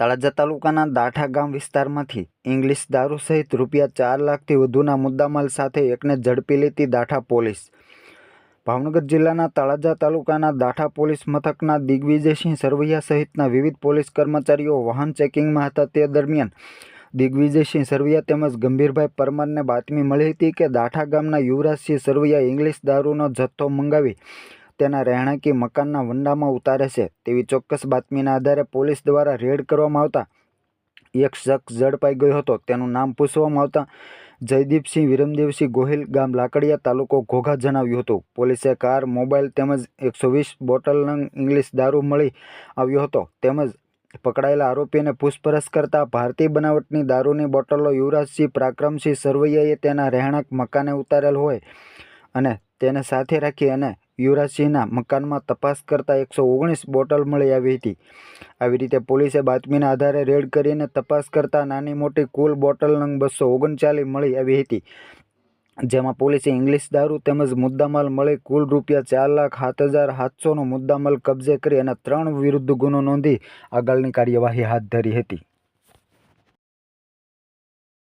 તળાજા તાલુકાના દાઠા ગામ વિસ્તારમાંથી ઇંગ્લિશ દારૂ સહિત રૂપિયા ચાર લાખથી વધુના મુદ્દામાલ સાથે એકને ઝડપી લેતી દાઠા પોલીસ. ભાવનગર જિલ્લાના તળાજા તાલુકાના દાઠા પોલીસ મથકના દિગ્વિજયસિંહ સરવૈયા સહિતના વિવિધ પોલીસ કર્મચારીઓ વાહન ચેકિંગમાં હતા તે દરમિયાન દિગ્વિજયસિંહ સરવૈયા તેમજ ગંભીરભાઈ પરમારને બાતમી મળી હતી કે દાઠા ગામના યુવરાજસિંહ સરવૈયા ઇંગ્લિશ દારૂનો જથ્થો મંગાવી તેના રહેણાંકી મકાનના વંડામાં ઉતારે છે. તેવી ચોક્કસ બાતમીના આધારે પોલીસ દ્વારા રેડ કરવામાં આવતા એક શખ્સ ઝડપાઈ ગયો હતો. તેનું નામ પૂછવામાં આવતા જયદીપસિંહ વિરમદેવસિંહ ગોહિલ ગામ લાકડિયા તાલુકો ઘોઘા જણાવ્યું હતું. પોલીસે કાર, મોબાઈલ તેમજ એકસો વીસ બોટલ નંગ ઇંગ્લિશ દારૂ મળી આવ્યો હતો. તેમજ પકડાયેલા આરોપીને પૂછપરછ કરતા ભારતીય બનાવટની દારૂની બોટલો યુવરાજસિંહ પ્રાક્રમસિંહ સરવૈયાએ તેના રહેણાંક મકાને ઉતારેલ હોય અને તેને સાથે રાખી અને યુવરાજસિંહના મકાનમાં તપાસ કરતાં એકસો ઓગણીસ બોટલ મળી આવી હતી. આવી રીતે પોલીસે બાતમીના આધારે રેડ કરીને તપાસ કરતાં નાની મોટી કુલ બોટલ નંગ બસો ઓગણચાલીસ મળી આવી હતી. જેમાં પોલીસે ઇંગ્લિશ દારૂ તેમજ મુદ્દામાલ મળી કુલ રૂપિયા ચાર લાખ સાત હજાર સાતસોનો મુદ્દામાલ કબજે કરી અને ત્રણ વિરુદ્ધ ગુનો નોંધી આગળની કાર્યવાહી હાથ ધરી હતી.